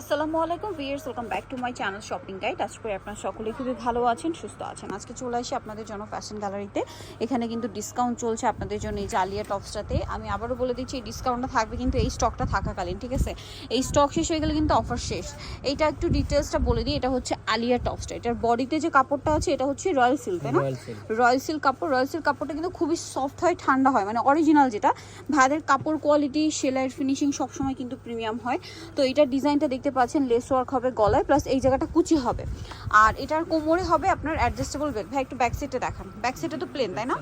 আসসালামু আলাইকুম viewers welcome back to my channel shopping guide. আজকে করে আপনারা সকলে খুবই ভালো আছেন সুস্থ আছেন। আজকে চলে আসি আপনাদের জন্য ফ্যাশন গ্যালারিতে এখানে কিন্তু ডিসকাউন্ট চলছে আপনাদের জন্য এই জালিয়া টপসটাতে। আমি আবারও বলে দিচ্ছি এই ডিসকাউন্টটা থাকবে কিন্তু এই স্টকটা থাকাকালীন ঠিক আছে? এই স্টক শেষ হয়ে গেলে কিন্তু অফার শেষ। এইটা একটু ডিটেলসটা বলে দিই এটা হচ্ছে আলিয়া টপসটা। এটার বডিতে যে কাপড়টা আছে এটা হচ্ছে রয়্যাল সিল্ক তাই না? রয়্যাল সিল্ক কাপড় রয়্যাল সিল্ক কাপড়টা কিন্তু খুবই সফট হয় ঠান্ডা হয় মানে অরিজিনাল যেটা। ভাইদের কাপড় কোয়ালিটি সেলাইয়ের ফিনিশিং সবসময় কিন্তু প্রিমিয়াম হয়। তো এটা ডিজাইনটা দেখতে পাচ্ছেন লেস ওয়ার্ক হবে গলায় প্লাস এই জায়গাটা কুচি হবে। আর এটার কোমরে হবে আপনার অ্যাডজাস্টেবল বেল্ট ভাই একটু ব্যাক সাইডে দেখান। ব্যাক সাইডে তো প্লেন তাই না?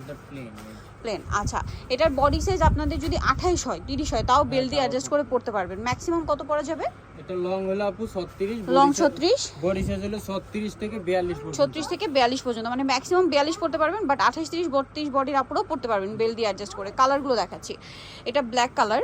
প্লেন আচ্ছা। এটার বডি সাইজ আপনাদের যদি আঠাইশ হয় তিরিশ হয় তাও বেল দিয়ে অ্যাডজাস্ট করে পড়তে পারবেন। ম্যাক্সিমাম কত পড়া যাবে? এটা লং হলো আপু 36 লং ছত্রিশ? বডি সাইজ হলো 36 থেকে 42 পর্যন্ত। ছত্রিশ থেকে বিয়াল্লিশ পর্যন্ত মানে ম্যাক্সিমাম বিয়াল্লিশ পড়তে পারবেন বাট আঠাশ তিরিশ বত্রিশ বডির আপুরও পড়তে পারবেন বেল দিয়ে অ্যাডজাস্ট করে। কালারগুলো দেখাচ্ছি। এটা ব্ল্যাক কালার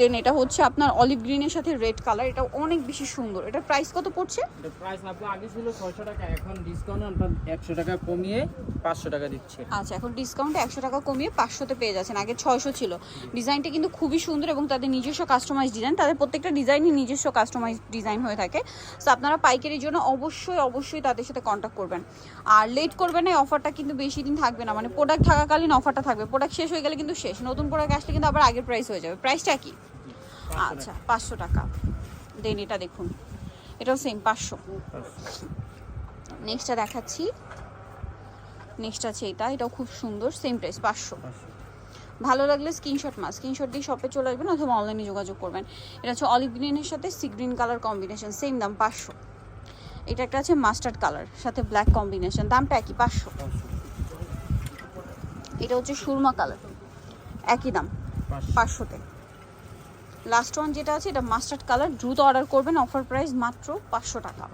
দেন এটা হচ্ছে আপনার অলিভ গ্রিনের সাথে রেড কালার এটা অনেক বেশি সুন্দর। এটা প্রাইস কত পড়ছে? এটা প্রাইস আপু আগে ছিল 600 টাকা এখন ডিসকাউন্ট আমরা 100 টাকা কমিয়ে 500 টাকা দিচ্ছে। আচ্ছা এখন ডিসকাউন্টে একশো টাকা কমিয়ে পাঁচশোতে পেয়ে যাচ্ছেন আগে ছয়শো ছিল। ডিজাইনটা কিন্তু খুবই সুন্দর এবং তাদের নিজস্ব কাস্টমাইজ ডিজাইন তাদের প্রত্যেকটা ডিজাইনই নিজস্ব কাস্টমাইজ ডিজাইন হয়ে থাকে। সো আপনারা পাইকারির জন্য অবশ্যই অবশ্যই তাদের সাথে কন্ট্যাক্ট করবেন। আর লেট করবেন না এই অফারটা কিন্তু বেশি দিন থাকবে না। মানে প্রোডাক্ট থাকাকালীন অফারটা থাকবে। প্রোডাক্ট শেষ হয়ে গেলে কিন্তু শেষ নতুন প্রোডাক্ট আসলে কিন্তু আবার আগের প্রাইস হয়ে যাবে। প্রাইসটা কি? আচ্ছা পাঁচশো টাকা। দেন এটা দেখুন। এটাও সেম পাঁচশো। নেক্সটটা দেখাচ্ছি। নেক্সট আছে এটা এটাও খুব সুন্দর সেম প্রাইস পাঁচশো। ভালো লাগলে স্ক্রিনশট মাস স্ক্রিনশট দিয়ে শপে চলে আসবেন অথবা অনলাইনে যোগাযোগ করবেন। এটা হচ্ছে অলিভ গ্রিনের সাথে sea green colour combination same দাম পাঁচশো। এটা একটা আছে মাস্টার্ড কালার সাথে ব্ল্যাক কম্বিনেশন দামটা একই পাঁচশো। এটা হচ্ছে সুরমা কালার একই দাম পাঁচশোতে। লাস্ট ওয়ান যেটা আছে, এটা মাস্টার্ড কালার দ্রুত অর্ডার করবেন অফার প্রাইস মাত্র পাঁচশো টাকা।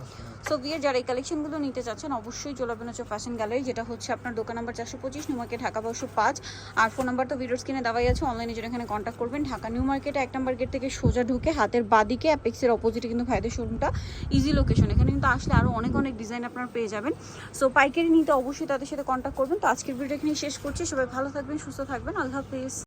সো বিয়ের যারা এই কালেকশনগুলো নিতে চাচ্ছেন, অবশ্যই চলে আসবেন হচ্ছে ফ্যাশন গ্যালারি যেটা হচ্ছে আপনার দোকান নাম্বার চারশো পঁচিশ নিউ মার্কেট ঢাকা বারোশো পাঁচ। আর ফোন নাম্বার তো ভিডিওর স্ক্রিনে দেওয়াই আছে অনলাইনে যেটা এখানে কন্ট্যাক্ট করবেন। ঢাকা নিউ মার্কেটে এক নাম্বার গেট থেকে সোজা ঢুকে হাতের বাদিকে অ্যাপেক্সের অপোজিটে কিন্তু ভাইদের শোরুমটা ইজি লোকেশন এখানে কিন্তু আসলে আরও অনেক অনেক ডিজাইন আপনারা পেয়ে যাবেন। সো পাইকারি নিতে অবশ্যই তাদের সাথে কন্ট্যাক্ট করবেন। তো আজকের ভিডিও এখানে শেষ করছি। সবাই ভালো থাকবেন, সুস্থ থাকবেন। আল্লাহ হাফিজ।